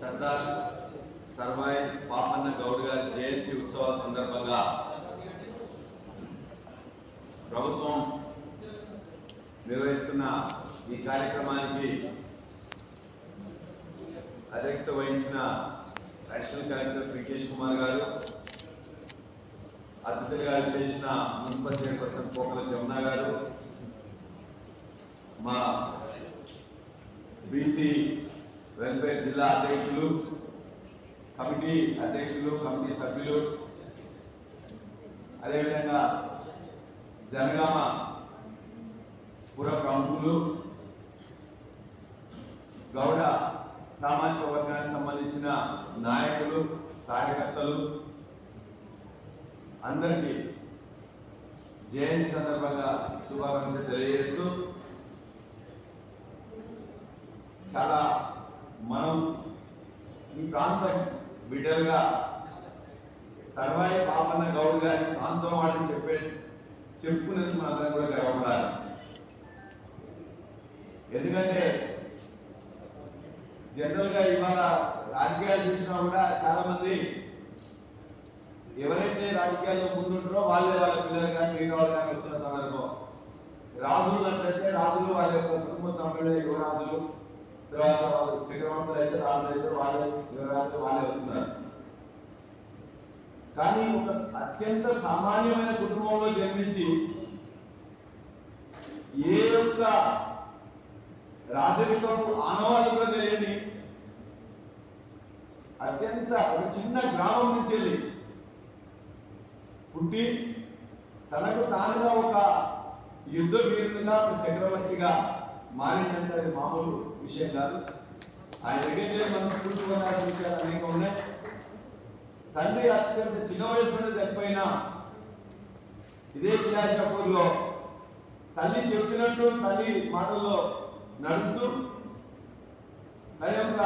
సర్దార్ సర్వాయి పాపన్న గౌడ్ గారి జయంతి ఉత్సవాల సందర్భంగా ప్రభుత్వం నిర్వహిస్తున్న ఈ కార్యక్రమానికి అధ్యక్షత వహించిన అడిషనల్ కలెక్టర్ ప్రికేష్ కుమార్ గారు అతిథులుగా చేసిన మున్సిపల్ చైర్పర్సన్ కోకల జమున గారు మా బీసీ వెల్ఫేర్ జిల్లా అధ్యక్షులు కమిటీ అధ్యక్షులు కమిటీ సభ్యులు. అదేవిధంగా జనగామ పుర ప్రముఖులు గౌడ సామాజిక వర్గానికి సంబంధించిన నాయకులు కార్యకర్తలు. అందరికీ జయంతి సందర్భంగా శుభాకాంక్షలు తెలియజేస్తూ చాలా మనం ఈ ప్రాంతం బిడ్డలుగా సర్వాయి పాపన్న గౌడ్ గారి ప్రాంతం వాళ్ళని చెప్పే చెప్పుకునేది మనందరం కూడా గర్వపడాలి. ఎందుకంటే జనరల్గా ఇవాళ రాజకీయాలు చూసినా కూడా చాలా మంది ఎవరైతే రాజకీయాల్లో ముందుంటారో వాళ్ళే వాళ్ళ పిల్లలు కానీ మిగతా వాళ్ళు కానీ వస్తున్న సందర్భం. రాజులు అట్లయితే రాజులు వాళ్ళ యొక్క కుటుంబ సభ్యులు యువరాజులు. తర్వాత వాళ్ళు చక్రవర్తులు అయితే రాజులు అయితే వాళ్ళే శివరాత్రి వాళ్ళే వస్తున్నారు కానీ ఒక అత్యంత సామాన్యమైన కుటుంబంలో జన్మించి ఏ యొక్క రాజరికపు ఆనవాళ్ళు కూడా తెలియని అత్యంత ఒక చిన్న గ్రామం నుంచి వెళ్ళి పుట్టి తనకు తానుగా ఒక యుద్ధ వీరునిగా ఒక చక్రవర్తిగా మారిందంటే అది మామూలు విషయం కాదు. ఆయన దగ్గర మన స్ఫూర్తి విషయాలు అనేక ఉన్నాయి తండ్రి అత్యంత చిన్న వయసులోనే చనిపోయినా ఇదే విలాసాపూర్లో తల్లి చెప్పినట్టు తల్లి మాటల్లో నడుస్తూ తన యొక్క